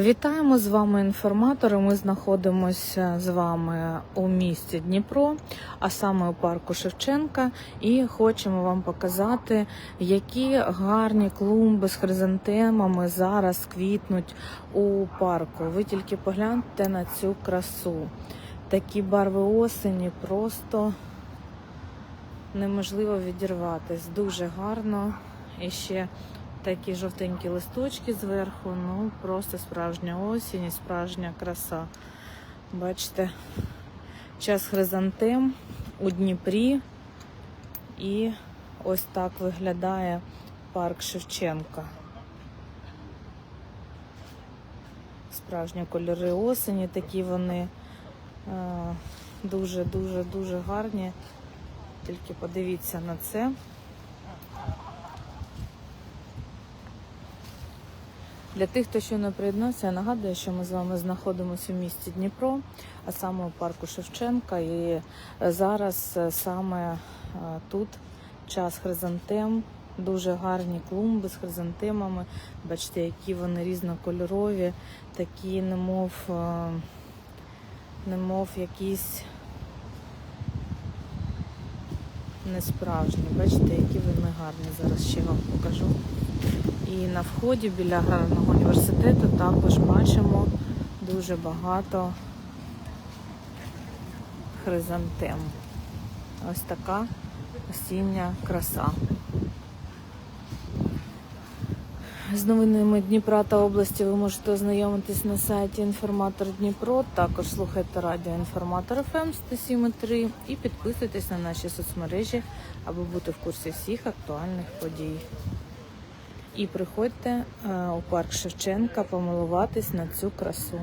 Вітаємо з вами інформатори. Ми знаходимося з вами у місті Дніпро, а саме у парку Шевченка, і хочемо вам показати, які гарні клумби з хризантемами зараз квітнуть у парку. Ви тільки погляньте на цю красу. Такі барви осені просто неможливо відірватись. Дуже гарно. І ще такі жовтенькі листочки зверху. Ну, просто справжня осінь і справжня краса. Бачите, час хризантем у Дніпрі. І ось так виглядає парк Шевченка. Справжні кольори осені, такі вони дуже-дуже дуже гарні. Тільки подивіться на це. Для тих, хто не приєднався, я нагадую, що ми з вами знаходимося у місті Дніпро, а саме у парку Шевченка. І зараз е, саме е, тут час хризантем, дуже гарні клумби з хризантемами. Бачите, які вони різнокольорові, такі, немов, е, немов якісь несправжні. Бачите, які вони гарні. Зараз ще вам покажу. І на вході біля аграрного університету також бачимо дуже багато хризантем. Ось така осіння краса. З новинами Дніпра та області ви можете ознайомитись на сайті Інформатор Дніпро. Також слухайте радіо Інформатор ФМ 107.3 і підписуйтесь на наші соцмережі, аби бути в курсі всіх актуальних подій. І приходьте е, у парк Шевченка помилуватись на цю красу.